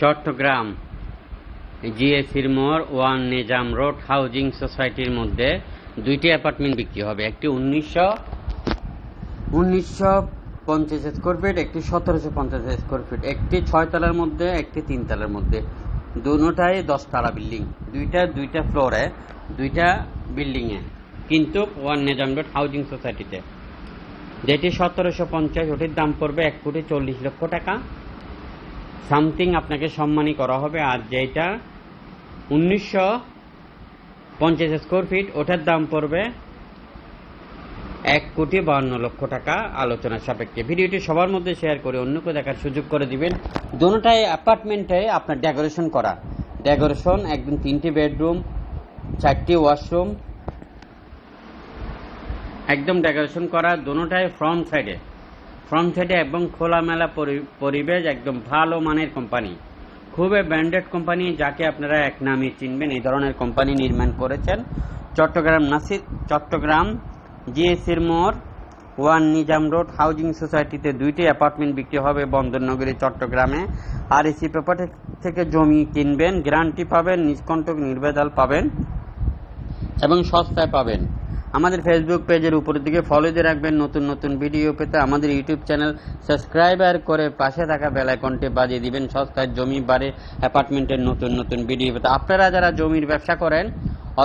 চট্টগ্রাম, জিএসির মোড়, one Nizam road, housing সোসাইটির মধ্যে দুইটি অ্যাপার্টমেন্ট বিক্রি হবে। একটি উনিশশো উনিশশো পঞ্চাশ স্কোয়ার ফিট একটি সতেরোশো পঞ্চাশ স্কোয়ার ফিট একটি ছয়তলার মধ্যে, একটি তিনতলার মধ্যে। দুটাই দশতলা বিল্ডিং। দুইটা দুইটা ফ্লোরে, দুইটা বিল্ডিংয়ে। কিন্তু ওয়ান নিজাম রোড হাউজিং সোসাইটিতে। যেটি সতেরোশো পঞ্চাশ ওটির দাম পড়বে এক কোটি চল্লিশ লক্ষ টাকা। সামথিং আপনাকে সম্মানী করা হবে। আর যেটা উনিশশো পঞ্চাশ স্কোয়ার ফিট, ওটার দাম পড়বে এক কোটি বাহান্ন লক্ষ টাকা আলোচনা সাপেক্ষে। ভিডিওটি সবার মধ্যে শেয়ার করে অন্যকে দেখার সুযোগ করে দিবেন। দোনোটাই অ্যাপার্টমেন্টে আপনার ডেকোরেশন করা। ডেকোরেশন একদম তিনটি বেডরুম চারটি ওয়াশরুম একদম ডেকোরেশন করা দোনোটাই ফ্রন্ট সাইডে ফ্রন্ট সাইডে এবং খোলামেলা পরি- পরিবেশ একদম ভালো মানের কোম্পানি। খুবই ব্র্যান্ডেড কোম্পানি, যাকে আপনারা এক নামে চিনবেন, এই ধরনের কোম্পানি নির্মাণ করেছেন। চট্টগ্রাম নাসির, চট্টগ্রাম জিএসির মোড়, ওয়ান নিজাম রোড হাউজিং সোসাইটিতে দুইটি অ্যাপার্টমেন্ট বিক্রি হবে বন্দরনগরী, চট্টগ্রামে। আর এসি পেপার থেকে জমি কিনবেন, গ্যারান্টি পাবেন, নিষ্কণ্টক নির্ভেজাল পাবেন এবং সস্তায় পাবেন। আমাদের ফেসবুক পেজের উপরের দিকে ফলো দিয়ে রাখবেন। নতুন নতুন ভিডিও পেতে আমাদের ইউটিউব চ্যানেল সাবস্ক্রাইবার করে পাশে থাকা বেল আইকনটি বাজিয়ে দিবেন। সস্তায় জমি, বাড়ে অ্যাপার্টমেন্টের নতুন নতুন ভিডিও পেতে। আপনারা যারা জমির ব্যবসা করেন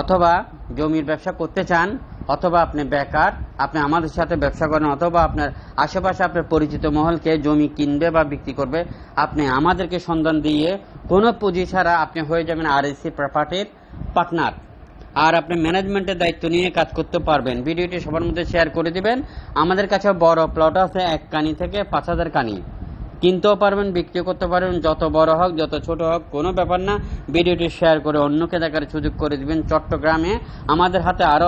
অথবা জমির ব্যবসা করতে চান, অথবা আপনি বেকার, আপনি আমাদের সাথে ব্যবসা করেন, অথবা আপনার আশেপাশে আপনার পরিচিত মহলকে জমি কিনবে বা বিক্রি করবে, আপনি আমাদেরকে সন্ধান দিয়ে কোনো পুঁজি ছাড়া আপনি হয়ে যাবেন আর এসি প্রপার্টির পার্টনার আর আপনি ম্যানেজমেন্টের দায়িত্ব নিয়ে কাজ করতে পারবেন। ভিডিওটি সবার মধ্যে শেয়ার করে দিবেন। আমাদের কাছে বড় প্লট আছে, এক কানি থেকে পাঁচ হাজার কানি। কিনতেও পারবেন বিক্রি করতে পারবেন, যত বড় হোক, যত ছোট হোক, কোনো ব্যাপার না। ভিডিওটি শেয়ার করে অন্যকে দেখার সুযোগ করে দিবেন। চট্টগ্রামে আমাদের হাতে আরও